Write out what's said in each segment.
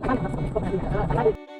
私が選ばれたらあれです。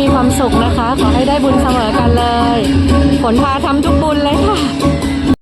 มีความสุขนะคะ ขอให้ได้บุญเสมอกันเลย ผลพาทำทุกบุญเลยค่ะ